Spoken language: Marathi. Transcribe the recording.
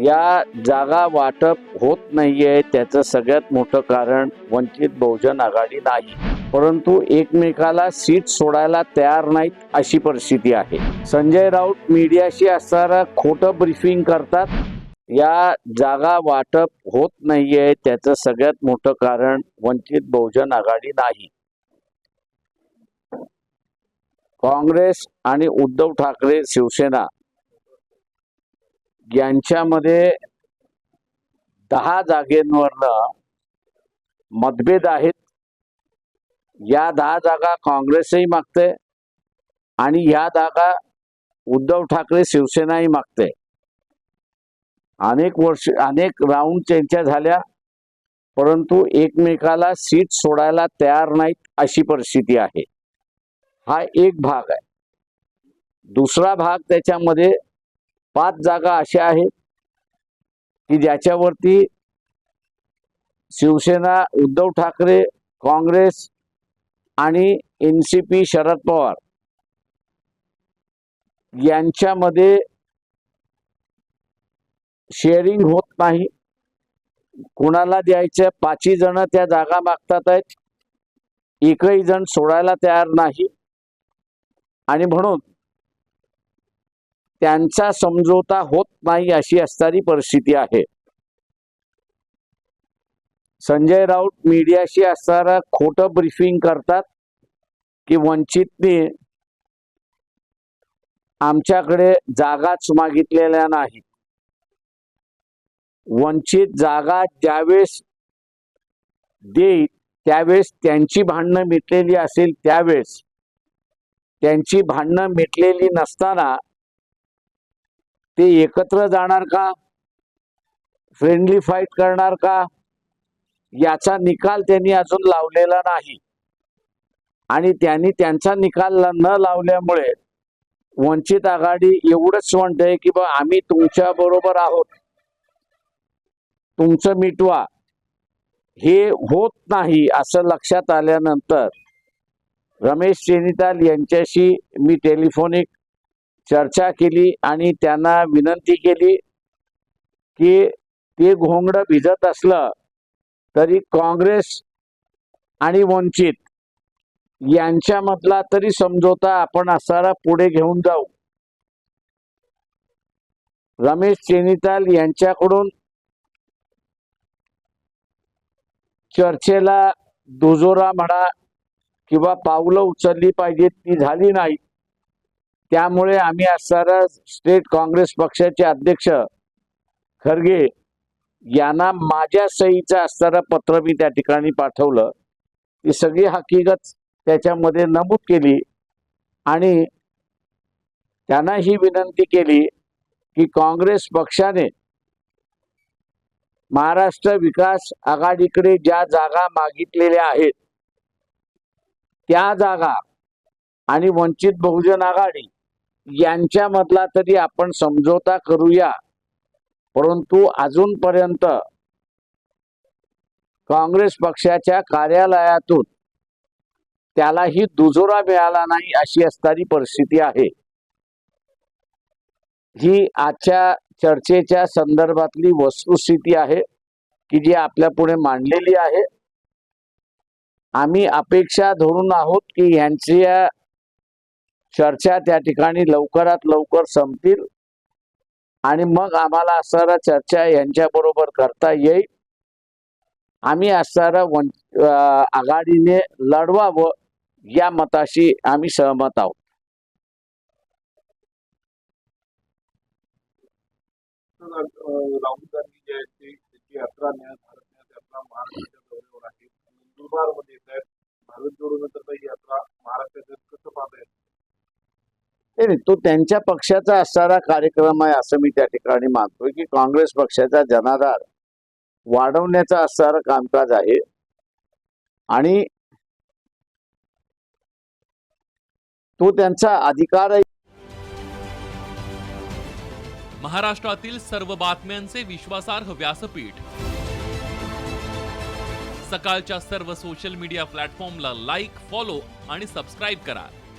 या जागा वाटप होत नाहीये त्याचं सगळ्यात मोठं कारण वंचित बहुजन आघाडी नाही. परंतु एकमेकाला सीट सोडायला तयार नाहीत अशी परिस्थिती आहे. संजय राऊत मीडियाशी असणारा खोटं ब्रीफिंग करतात. या जागा वाटप होत नाहीये त्याचं सगळ्यात मोठं कारण वंचित बहुजन आघाडी नाही. काँग्रेस आणि उद्धव ठाकरे शिवसेना यांच्यामध्ये दहा जागेंवरनं मतभेद आहेत. या दहा जागा काँग्रेसही मागते आणि या जागा उद्धव ठाकरे शिवसेनाही मागते. अनेक वर्ष अनेक राऊंड त्यांच्या झाल्या परंतु एकमेकाला सीट सोडायला तयार नाहीत अशी परिस्थिती आहे. हा एक भाग आहे. दुसरा भाग त्याच्यामध्ये पाच जागा अशा आहेत की ज्याच्यावरती शिवसेना उद्धव ठाकरे काँग्रेस आणि N C P Sharad Pawar यांच्यामध्ये शेअरिंग होत नाही. कुणाला द्यायचं? पाचही जण त्या जागा मागतात आहेत. एकही जण सोडायला तयार नाही. आणि म्हणून त्यांचा समझोता होत नाही अशी असणारी परिस्थिती आहे. संजय राऊत मीडियाशी असणारा खोटं ब्रीफिंग करतात की वंचितने आमच्याकडे जागाच मागितलेल्या नाही वंचित जागा ज्यावेळेस देईल त्यावेळेस त्यांची भांडणं मिटलेली असेल त्यावेळेस त्यांची भांडणं मिटलेली नसताना ते एकत्र जाणार का? फ्रेंडली फाईट करणार का? याचा निकाल त्यांनी अजून लावलेला नाही. आणि त्यांनी त्यांचा निकाल न लावल्यामुळे वंचित आघाडी एवढंच म्हणते की बा आम्ही तुमच्या बरोबर आहोत. तुमचं मिटवा. हे होत नाही असं लक्षात आल्यानंतर रमेश चेनिताल यांच्याशी मी टेलिफोनिक चर्चा केली आणि त्यांना विनंती केली की ते घोंगडं भिजत असलं तरी काँग्रेस आणि वंचित यांच्यामधला तरी समझोता आपण असारा पुढे घेऊन जाऊ. रमेश चेनिताल यांच्याकडून चर्चेला दुजोरा म्हणा किंवा पावलं उचलली पाहिजेत ती झाली नाही त्यामुळे आम्ही असणारा स्टेट काँग्रेस पक्षाचे अध्यक्ष खरगे यांना माझ्या सहीचं असणारं पत्र मी त्या ठिकाणी पाठवलं. ती सगळी हकीकत त्याच्यामध्ये नमूद केली आणि त्यांना ही विनंती केली की काँग्रेस पक्षाने महाराष्ट्र विकास आघाडीकडे ज्या जागा मागितलेल्या आहेत त्या जागा आणि वंचित बहुजन आघाडी यांच्यामधला तरी आपण समझोता करूया. परंतु अजूनपर्यंत काँग्रेस पक्षाच्या कार्यालयातून त्यालाही दुजोरा मिळाला नाही अशी असणारी परिस्थिती आहे. ही आजच्या चर्चेच्या संदर्भातली वस्तुस्थिती आहे की जी आपल्या पुढे मांडलेली आहे. आम्ही अपेक्षा धरून आहोत की यांच्या चर्चा त्या ठिकाणी लवकरात लवकर संपतील. आणि मग आम्हाला असणारा चर्चा यांच्या बरोबर करता येईल. आम्ही असणारा वन आघाडीने लढवावं या मताशी आम्ही सहमत आहोत. राहुल गांधी जे आहेत ते त्याची यात्रा न्याय नाही, तो त्यांच्या पक्षाचा असणारा कार्यक्रम आहे असं मी त्या ठिकाणी मानतोय की काँग्रेस पक्षाचा जनाधार वाढवण्याचा असणारं कामकाज आहे. आणि तो त्यांचा अधिकार आहे. महाराष्ट्रातील सर्व बातम्यांचे विश्वासार्ह व्यासपीठ. सकाळच्या सर्व सोशल मीडिया प्लॅटफॉर्मला लाईक फॉलो आणि सबस्क्राईब करा.